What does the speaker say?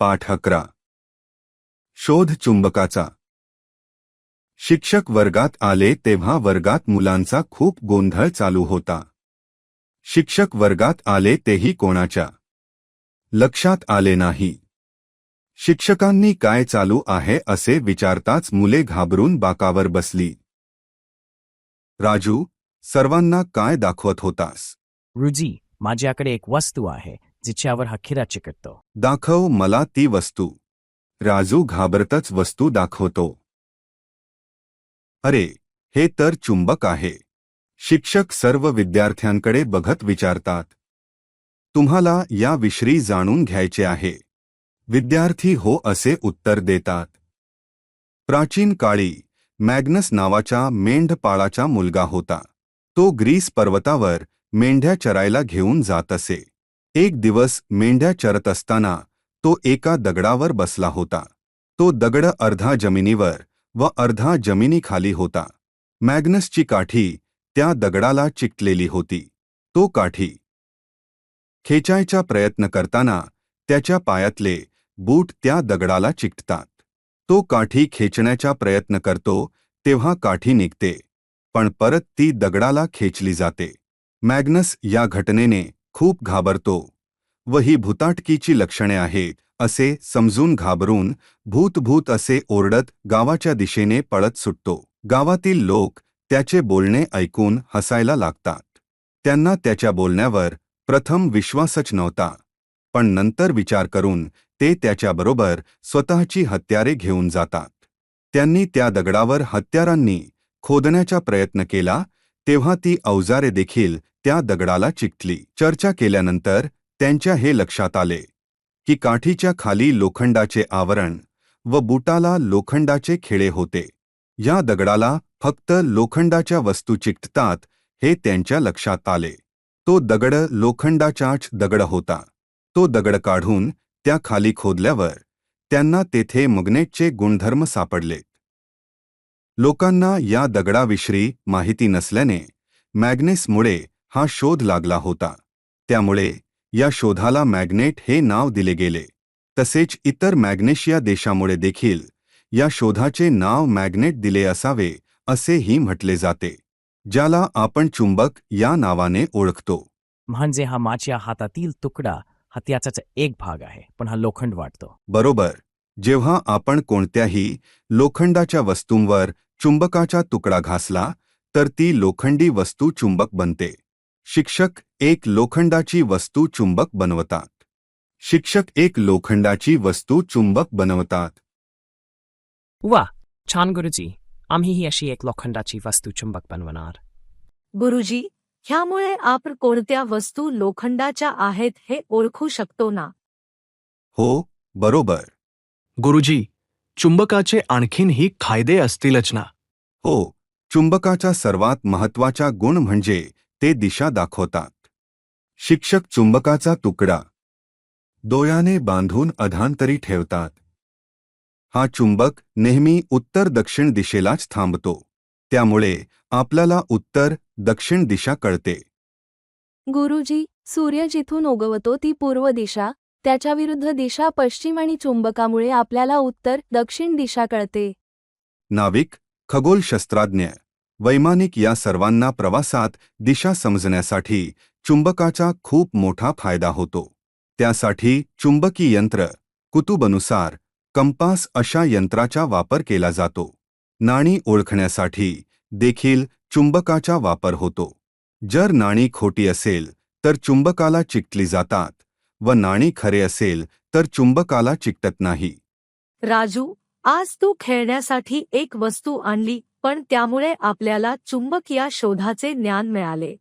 पाठ अकरा. शोध चुंबकाचा. शिक्षक वर्गात आले तेव्हा वर्गात मुलांचा खूप गोंधळ चालू होता. शिक्षक वर्गात आले तेही कोणाच्या? लक्षात आले नाही. शिक्षकांनी काय चालू आहे असे विचारताच मुले घाबरून बाकावर बसली. राजू सर्वांना काय दाखवत होतास? रुजी माझ्याकडे एक वस्तू आहे. जिच्यावर हखिरा चिकटतो. दाखव मला ती वस्तू. राजू घाबरतच वस्तू दाखवतो. अरे हे तर चुंबक आहे. शिक्षक सर्व विद्यार्थ्यांकडे बघत विचारतात. तुम्हाला या विषयी जाणून घ्यायचे आहे. विद्यार्थी हो असे उत्तर देतात. प्राचीन काळी मॅग्नस नावाच्या मेंढपाळाचा मुलगा होता. तो ग्रीस पर्वतावर मेंढ्या चरायला घेऊन जात असे. एक दिवस मेंढ्या चरत असताना तो एका दगडावर बसला होता. तो दगड अर्धा जमिनीवर व अर्धा जमिनीखाली होता. मॅग्नसची काठी त्या दगडाला चिकटलेली होती. तो काठी खेचायचा प्रयत्न करताना त्याच्या पायातले बूट त्या दगडाला चिकटतात. तो काठी खेचण्याचा प्रयत्न करतो तेव्हा काठी निघते पण परत ती दगडाला खेचली जाते. मॅग्नस या घटनेने खूप घाबरतो. व ही भूताटकीची लक्षणे आहेत असे समजून घाबरून भूत भूत असे ओरडत गावाच्या दिशेने पळत सुटतो. गावातील लोक त्याचे बोलणे ऐकून हसायला लागतात. त्यांना त्याच्या बोलण्यावर प्रथम विश्वासच नव्हता. पण नंतर विचार करून ते त्याच्याबरोबर स्वतःची हत्यारे घेऊन जातात. त्यांनी त्या दगडावर हत्यारांनी खोदण्याचा प्रयत्न केला तेव्हा ती अवजारे देखील त्या दगडाला चिकटली. चर्चा केल्यानंतर त्यांच्या हे लक्षात आले की काठीच्या खाली लोखंडाचे आवरण व बुटाला लोखंडाचे खेळे होते. या दगडाला फक्त लोखंडाच्या वस्तू चिकटतात हे त्यांच्या लक्षात आले. तो दगड लोखंडाचाच दगड होता. तो दगड काढून त्या खाली खोदल्यावर त्यांना तेथे मग्नेटचे गुणधर्म सापडलेत लोकांना या दगडाविषयी माहिती नसल्याने मॅग्नेसमुळे हा शोध लागला होता. त्यामुळे या शोधाला मॅग्नेट हे नाव दिले गेले. तसेच इतर मॅग्नेशिया देशामुळे देखील या शोधाचे नाव मॅग्नेट दिले असावे असेही म्हटले जाते ज्याला आपण चुंबक या नावाने ओळखतो. म्हणजे हा माझ्या हातातील तुकडा हा त्याचाच एक भाग आहे पण हा लोखंड वाटतो. बरोबर. जेव्हा आपण कोणत्याही लोखंडाच्या वस्तूंवर चुंबकाचा तुकडा घासला तर ती लोखंडी वस्तू चुंबक बनते. शिक्षक एक लोखंडाची वस्तू चुंबक बनवतात. शिक्षक एक लोखंडाची वस्तू चुंबक बनवतात. वा छान गुरुजी. आम्हीही अशी एक लोखंडाची वस्तू चुंबक बनवणार. गुरुजी ह्यामुळे आपण कोणत्या वस्तू लोखंडाच्या आहेत हे ओळखू शकतो ना? हो बरोबर. गुरुजी चुंबकाचे आणखीनही फायदे असतीलच ना. हो चुंबकाचा सर्वात महत्त्वाचा गुण म्हणजे ते दिशा दाखवतात. शिक्षक चुंबकाचा तुकडा. डोळ्याने बांधून अधांतरी ठेवतात. हा चुंबक नेहमी उत्तर दक्षिण दिशेलाच थांबतो. त्यामुळे आपल्याला उत्तर दक्षिण दिशा कळते. गुरुजी सूर्य जिथून उगवतो ती पूर्व दिशा त्याच्याविरुद्ध दिशा पश्चिम आणि चुंबकामुळे आपल्याला उत्तर दक्षिण दिशा कळते. नाविक खगोलशस्त्राज्ञ वैमानिक या सर्वांना प्रवासात दिशा समजण्यासाठी चुंबकाचा खूप मोठा फायदा होतो. त्यासाठी चुंबकी यंत्र कुतुबनुसार कंपास अशा यंत्राचा वापर केला जातो. नाणी ओळखण्यासाठी देखील चुंबकाचा वापर होतो. जर नाणी खोटी असेल तर चुंबकाला चिकटली जातात. व नाणी खरे असेल तर चुंबकाला चिकटत नाही. राजू आज तू खेळण्यासाठी एक वस्तू आणली पण त्यामुळे आपल्याला चुंबक या शोधाचे ज्ञान मिळाले.